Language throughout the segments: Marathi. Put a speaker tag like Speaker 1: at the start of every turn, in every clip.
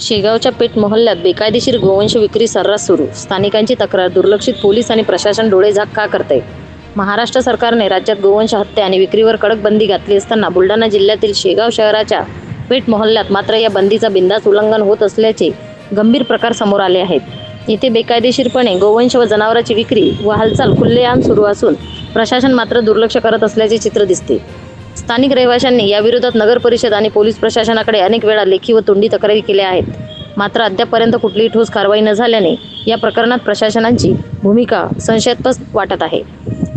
Speaker 1: शेगावच्या पेठ मोहल्ल्यात बेकायदेशीर गोवंश विक्री सर्रास सुरू. स्थानिकांची तक्रार दुर्लक्षित पोलीस आणि प्रशासन डोळेझाक का करते? महाराष्ट्र सरकारने राज्यात गोवंश हत्या आणि विक्रीवर कडक बंदी घातली असताना बुलढाणा जिल्ह्यातील शेगाव शहराच्या पेठ मोहल्ल्यात मात्र या बंदीचा बिंदास उल्लंघन होत असल्याचे गंभीर प्रकार समोर आले आहेत. येथे बेकायदेशीरपणे गोवंश व जनावरांची विक्री व हालचाल खुल्लेआम सुरू असून प्रशासन मात्र दुर्लक्ष करत असल्याचे चित्र दिसते. स्थानिक रहिवाशांनी याविरोधात नगर परिषद आणि पोलीस प्रशासनाकडे अनेक वेळा लेखी व तोंडी तक्रारी केल्या आहेत. मात्र अद्यापपर्यंत कुठलीही ठोस कारवाई न झाल्याने या प्रकरणात प्रशासनाची भूमिका संशयास्पद वाटत आहे.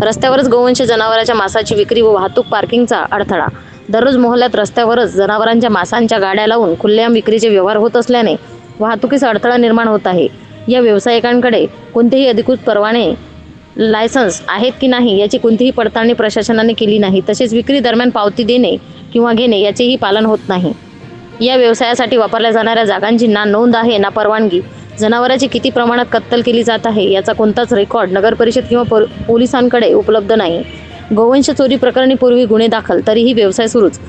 Speaker 1: रस्त्यावरच गोवंश जनावरांच्या मांसाची विक्री व वाहतूक पार्किंगचा अडथळा. दररोज मोहल्ल्यात रस्त्यावरच जनावरांच्या मांसांच्या गाड्या लावून खुल्लेआम विक्रीचे व्यवहार होत असल्याने वाहतुकीस अडथळा निर्माण होत आहे. या व्यावसायिकांकडे कोणतेही अधिकृत परवाने लायसन्स आहेत की नाही याची कोणतीही पडताळणी प्रशासनाने केली नाही तसेच विक्री दरम्यान पावती देणे किंवा घेणे याचेही पालन होत नाही. या व्यवसायासाठी वापरल्या जाणाऱ्या जागांची ना नोंद आहे ना परवानगी. जनावरांची किती प्रमाणात कत्तल केली जात आहे याचा कोणताच रेकॉर्ड नगर परिषद किंवा पर पोलिसांकडे उपलब्ध नाही. गोवंश चोरी प्रकरणी पूर्वी गुन्हे दाखल तरीही व्यवसाय सुरूच.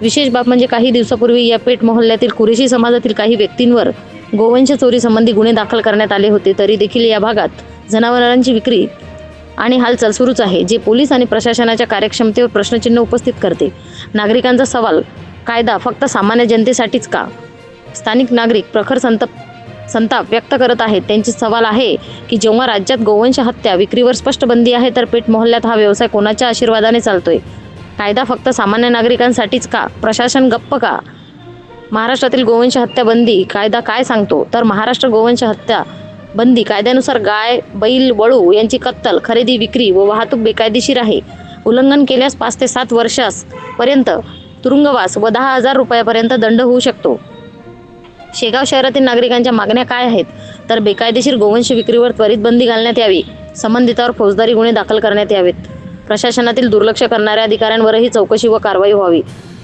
Speaker 1: विशेष बाब म्हणजे काही दिवसापूर्वी या पेठ मोहल्ल्यातील कुरेशी समाजातील काही व्यक्तींवर गोवंश चोरीसंबंधी गुन्हे दाखल करण्यात आले होते तरी देखील या भागात जनावरांची विक्री आणि हालचाल सुरूच आहे जे पोलीस आणि प्रशासनाच्या कार्यक्षमतेवर प्रश्नचिन्ह उपस्थित करते. नागरिकांचा सवाल कायदा फक्त सामान्य जनतेसाठीच का? स्थानिक नागरिक प्रखर संताप संताप व्यक्त करत आहेत. त्यांचे सवाल आहे की जेव्हा राज्यात गोवंश हत्या विक्रीवर स्पष्ट बंदी आहे तर पेठ मोहल्ल्यात हा व्यवसाय कोणाच्या आशीर्वादाने चालतोय? कायदा फक्त सामान्य नागरिकांसाठीच का? प्रशासन गप्प का? महाराष्ट्रातील गोवंश हत्या बंदी कायदा काय सांगतो? तर महाराष्ट्र गोवंश हत्या बंदी कायद्यानुसार गाय बैल वळू यांची कत्तल खरेदी विक्री व वाहतूक बेकायदेशीर आहे. उल्लंघन केल्यास पाच ते सात वर्षास पर्यंत तुरुंगवास व दहा हजार रुपयापर्यंत दंड होऊ शकतो. शेगाव शहरातील नागरिकांच्या मागण्या काय आहेत? तर बेकायदेशीर गोवंश विक्रीवर त्वरित बंदी घालण्यात यावी. संबंधितावर फौजदारी गुन्हे दाखल करण्यात यावेत. प्रशासनातील दुर्लक्ष करणाऱ्या अधिकाऱ्यांवरही चौकशी व कारवाई व्हावी.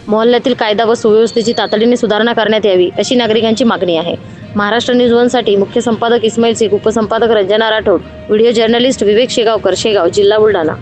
Speaker 1: मोहल्ल्यातील कायदा व सुव्यवस्थेची तातडीने सुधारणा करण्यात यावी अशी नागरिकांची मागणी आहे. महाराष्ट्र न्यूज वनसाठी मुख्य संपादक इस्माईल शेख उपसंपादक रंजना राठोड व्हिडिओ जर्नलिस्ट विवेक शेगावकर शेगाव जिल्हा बुलढाणा.